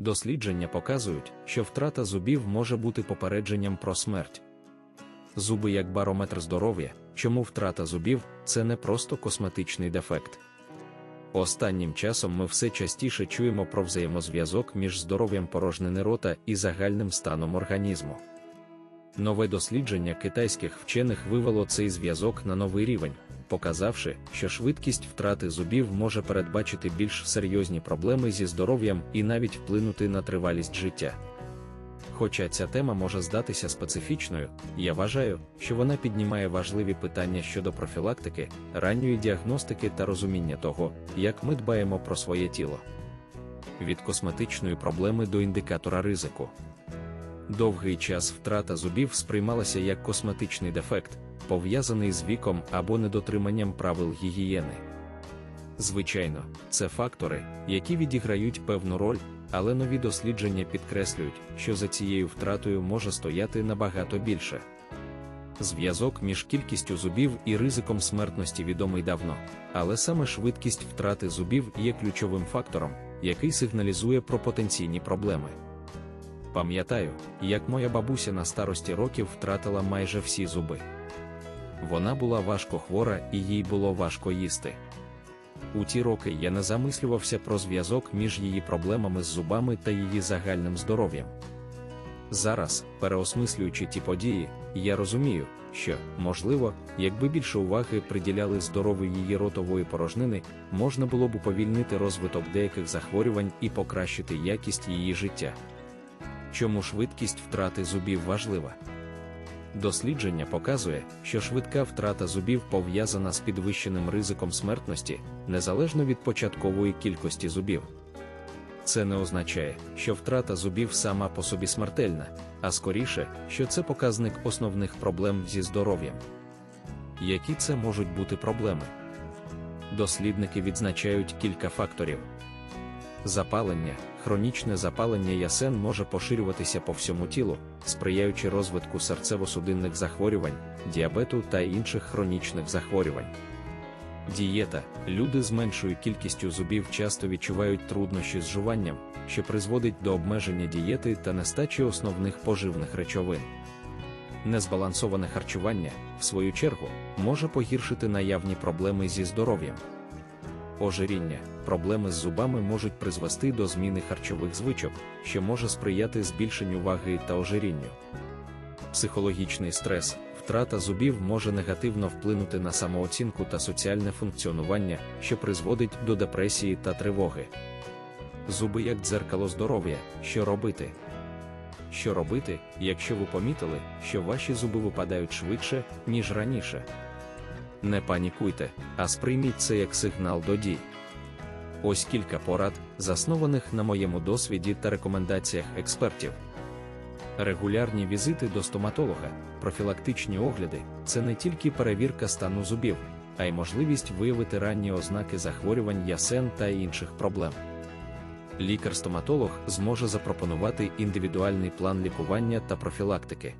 Дослідження показують, що втрата зубів може бути попередженням про смерть. Зуби як барометр здоров'я, чому втрата зубів це не просто косметичний дефект. Останнім часом ми все частіше чуємо про взаємозв'язок між здоров'ям порожнини рота і загальним станом організму. Нове дослідження китайських вчених вивело цей зв'язок на новий рівень, показавши, що швидкість втрати зубів може передбачити більш серйозні проблеми зі здоров'ям і навіть вплинути на тривалість життя. Хоча ця тема може здатися специфічною, я вважаю, що вона піднімає важливі питання щодо профілактики, ранньої діагностики та розуміння того, як ми дбаємо про своє тіло. Від косметичної проблеми до індикатора ризику. Довгий час втрата зубів сприймалася як косметичний дефект, пов'язаний з віком або недотриманням правил гігієни. Звичайно, це фактори, які відіграють певну роль, але нові дослідження підкреслюють, що за цією втратою може стояти набагато більше. Зв'язок між кількістю зубів і ризиком смертності відомий давно, але саме швидкість втрати зубів є ключовим фактором, який сигналізує про потенційні проблеми. Пам'ятаю, як моя бабуся на старості років втратила майже всі зуби. Вона була важко хвора і їй було важко їсти. У ті роки я не замислювався про зв'язок між її проблемами з зубами та її загальним здоров'ям. Зараз, переосмислюючи ті події, я розумію, що, можливо, якби більше уваги приділяли здоров'ю її ротової порожнини, можна було б уповільнити розвиток деяких захворювань і покращити якість її життя. Чому швидкість втрати зубів важлива? Дослідження показує, що швидка втрата зубів пов'язана з підвищеним ризиком смертності, незалежно від початкової кількості зубів. Це не означає, що втрата зубів сама по собі смертельна, а скоріше, що це показник основних проблем зі здоров'ям. Які це можуть бути проблеми? Дослідники відзначають кілька факторів. Запалення, хронічне запалення ясен може поширюватися по всьому тілу, сприяючи розвитку серцево-судинних захворювань, діабету та інших хронічних захворювань. Дієта люди з меншою кількістю зубів часто відчувають труднощі з жуванням, що призводить до обмеження дієти та нестачі основних поживних речовин. Незбалансоване харчування, в свою чергу, може погіршити наявні проблеми зі здоров'ям. Ожиріння, проблеми з зубами можуть призвести до зміни харчових звичок, що може сприяти збільшенню ваги та ожирінню. Психологічний стрес, втрата зубів може негативно вплинути на самооцінку та соціальне функціонування, що призводить до депресії та тривоги. Зуби як дзеркало здоров'я, що робити? Що робити, якщо ви помітили, що ваші зуби випадають швидше, ніж раніше? Не панікуйте, а сприйміть це як сигнал до дій. Ось кілька порад, заснованих на моєму досвіді та рекомендаціях експертів. Регулярні візити до стоматолога, профілактичні огляди це не тільки перевірка стану зубів, а й можливість виявити ранні ознаки захворювань ясен та інших проблем. Лікар-стоматолог зможе запропонувати індивідуальний план лікування та профілактики.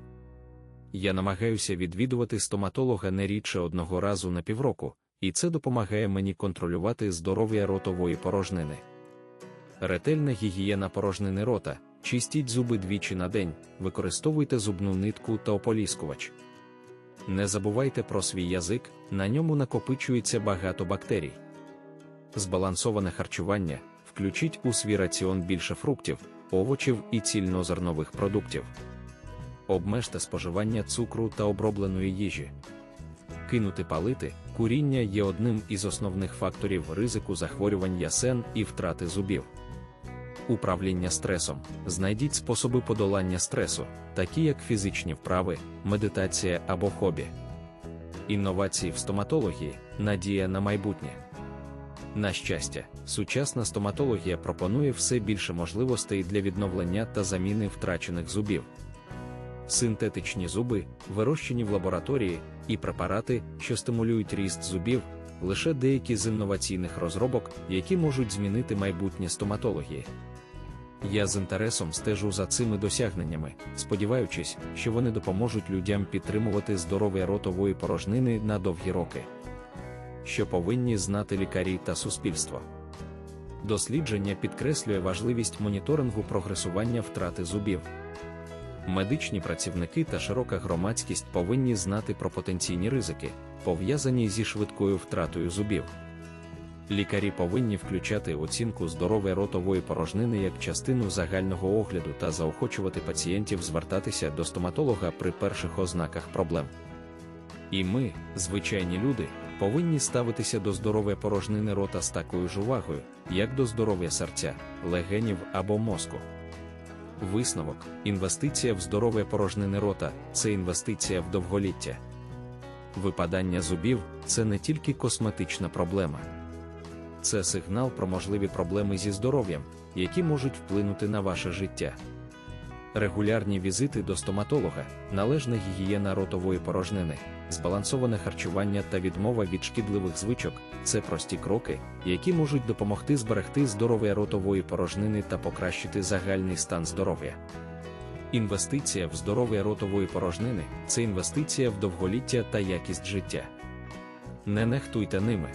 Я намагаюся відвідувати стоматолога не рідше одного разу на півроку, і це допомагає мені контролювати здоров'я ротової порожнини. Ретельна гігієна порожнини рота, чистіть зуби двічі на день, використовуйте зубну нитку та ополіскувач. Не забувайте про свій язик, на ньому накопичується багато бактерій. Збалансоване харчування, включіть у свій раціон більше фруктів, овочів і цільнозернових продуктів. Обмежте споживання цукру та обробленої їжі. Кинути палити, куріння є одним із основних факторів ризику захворювань ясен і втрати зубів. Управління стресом. Знайдіть способи подолання стресу, такі як фізичні вправи, медитація або хобі. Інновації в стоматології надія на майбутнє. На щастя, сучасна стоматологія пропонує все більше можливостей для відновлення та заміни втрачених зубів. Синтетичні зуби, вирощені в лабораторії, і препарати, що стимулюють ріст зубів, лише деякі з інноваційних розробок, які можуть змінити майбутнє стоматології. Я з інтересом стежу за цими досягненнями, сподіваючись, що вони допоможуть людям підтримувати здоров'я ротової порожнини на довгі роки. Що повинні знати лікарі та суспільство. Дослідження підкреслює важливість моніторингу прогресування втрати зубів. Медичні працівники та широка громадськість повинні знати про потенційні ризики, пов'язані зі швидкою втратою зубів. Лікарі повинні включати оцінку здоров'я ротової порожнини як частину загального огляду та заохочувати пацієнтів звертатися до стоматолога при перших ознаках проблем. І ми, звичайні люди, повинні ставитися до здоров'я порожнини рота з такою ж увагою, як до здоров'я серця, легенів або мозку. Висновок: інвестиція в здорове порожнини рота це інвестиція в довголіття. Випадання зубів це не тільки косметична проблема. Це сигнал про можливі проблеми зі здоров'ям, які можуть вплинути на ваше життя. Регулярні візити до стоматолога, належна гігієна ротової порожнини, збалансоване харчування та відмова від шкідливих звичок це прості кроки, які можуть допомогти зберегти здоров'я ротової порожнини та покращити загальний стан здоров'я. Інвестиція в здоров'я ротової порожнини це інвестиція в довголіття та якість життя. Не нехтуйте ними.